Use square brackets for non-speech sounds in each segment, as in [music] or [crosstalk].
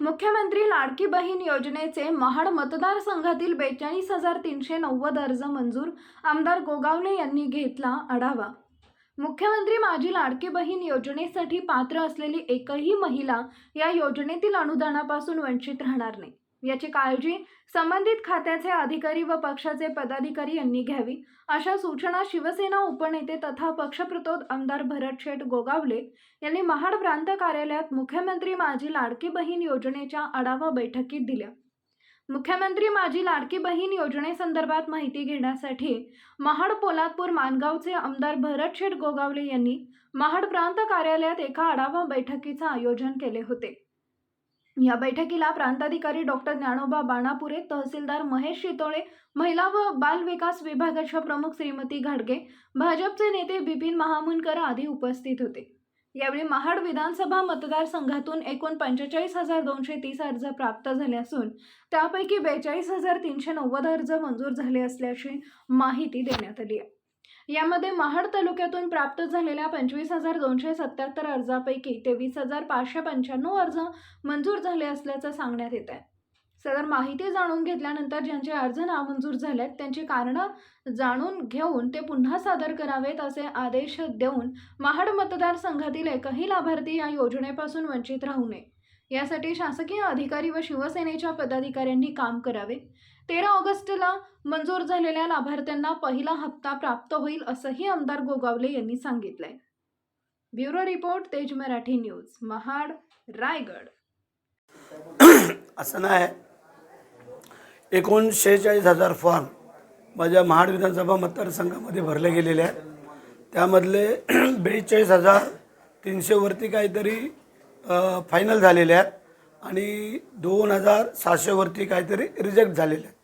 मुख्यमंत्री लाडकी बहीण योजनेचे महाड मतदारसंघातील बेचाळीस हजार तीनशे नव्वद अर्ज मंजूर आमदार गोगावले यांनी घेतला आढावा. मुख्यमंत्री माझी लाडकी बहीण योजनेसाठी पात्र असलेली एकही महिला या योजनेतील अनुदानापासून वंचित राहणार नाही. याची काळजी संबंधित खात्याचे अधिकारी व पक्षाचे पदाधिकारी यांनी घ्यावी. अशा सूचना शिवसेना उपनेते तथा पक्षप्रतोद आमदार भरत शेठ गोगावले यांनी महाड प्रांत कार्यालयात मुख्यमंत्री माझी लाडकी बहीण योजनेच्या आढावा बैठकीत दिल्या. मुख्यमंत्री माझी लाडकी बहीण योजनेसंदर्भात माहिती घेण्यासाठी महाड पोलादपूर मानगावचे आमदार भरत शेठ गोगावले यांनी महाड प्रांत कार्यालयात एका आढावा बैठकीचं आयोजन केले होते. या बैठकीला प्रांताधिकारी डॉक्टर ज्ञानोबा बाणापुरे तहसीलदार महेश शितोळे महिला व बाल विकास विभागाच्या प्रमुख श्रीमती घाडगे भाजपचे नेते बिपिन महामुनकर आदी उपस्थित होते. यावेळी महाड विधानसभा मतदारसंघातून एकूण पंचेचाळीस हजार दोनशे तीस अर्ज प्राप्त झाले असून त्यापैकी बेचाळीस हजार तीनशे नव्वद अर्ज मंजूर झाले असल्याची माहिती देण्यात आली आहे. यामध्ये महाड तालुक्यातून प्राप्त झालेल्या पंचवीस हजार दोनशे सत्याहत्तर अर्जापैकी तेवीस हजार पाचशे पंच्याण्णव अर्ज मंजूर झाले असल्याचं सांगण्यात येत आहे. सदर माहिती जाणून घेतल्यानंतर ज्यांचे अर्ज नामंजूर झालेत त्यांची कारणं जाणून घेऊन ते पुन्हा सादर करावेत असे आदेश देऊन महाड मतदारसंघातील एकही लाभार्थी या योजनेपासून वंचित राहू नये. यासाठी शासकीय अधिकारी व शिवसेनेच्या पदाधिकाऱ्यांनी काम करावे. तेरा ऑगस्टला मंजूर झालेल्या लाभार्थ्यांना पहिला हप्ता प्राप्त होईल असंही आमदार गोगावले यांनी सांगितलंय. ब्युरो रिपोर्ट तेज मराठी न्यूज महाड रायगड. [coughs] असं नाही. एकूण हजार फॉर्म माझ्या महाड विधानसभा मतदारसंघामध्ये भरले गेलेले आहेत. त्यामधले [coughs] बेचाळीस हजार तीनशेवरती काहीतरी फायनल झालेले आहेत आणि दोन हजार सहाशेवरती काहीतरी रिजेक्ट झालेले आहेत.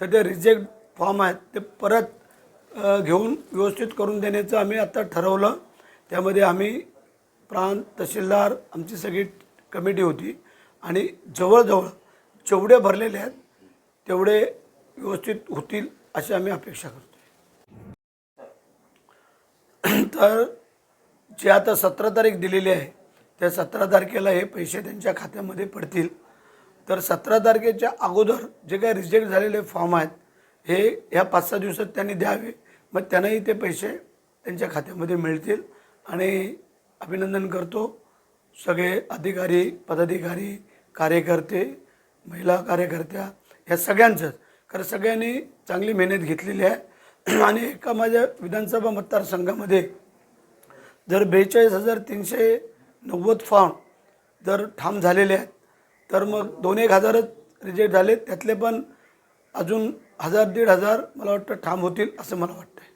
तर ते रिजेक्ट फॉर्म आहेत ते परत घेऊन व्यवस्थित करून देण्याचं आम्ही आता ठरवलं. त्यामध्ये आम्ही प्रांत तहसीलदार आमची सगळी कमिटी होती आणि जवळजवळ जेवढे भरलेले आहेत तेवढे व्यवस्थित होतील अशी आम्ही अपेक्षा करतो तर जे आता सतरा तारीख दिलेली आहे त्या सतरा तारखेला हे पैसे त्यांच्या खात्यामध्ये पडतील. तर सतरा तारखेच्या अगोदर जे काही रिजेक्ट झालेले फॉर्म आहेत हे ह्या पाच सहा दिवसात त्यांनी द्यावे. मग त्यांनाही ते पैसे त्यांच्या खात्यामध्ये मिळतील. आणि अभिनंदन करतो सगळे अधिकारी पदाधिकारी कार्यकर्ते महिला कार्यकर्त्या ह्या सगळ्यांचंच कारण सगळ्यांनी चांगली मेहनत घेतलेली आहे. [clears throat] आणि एका माझ्या विधानसभा मतदारसंघामध्ये जर बेचाळीस हजार तीनशे नव्वद फॉर्म जर ठाम झालेले आहेत तर मग दोन एक हजारच रिजेक्ट झाले त्यातले पण अजून हजार दीड हजार मला वाटतं ठाम होतील असं मला वाटतं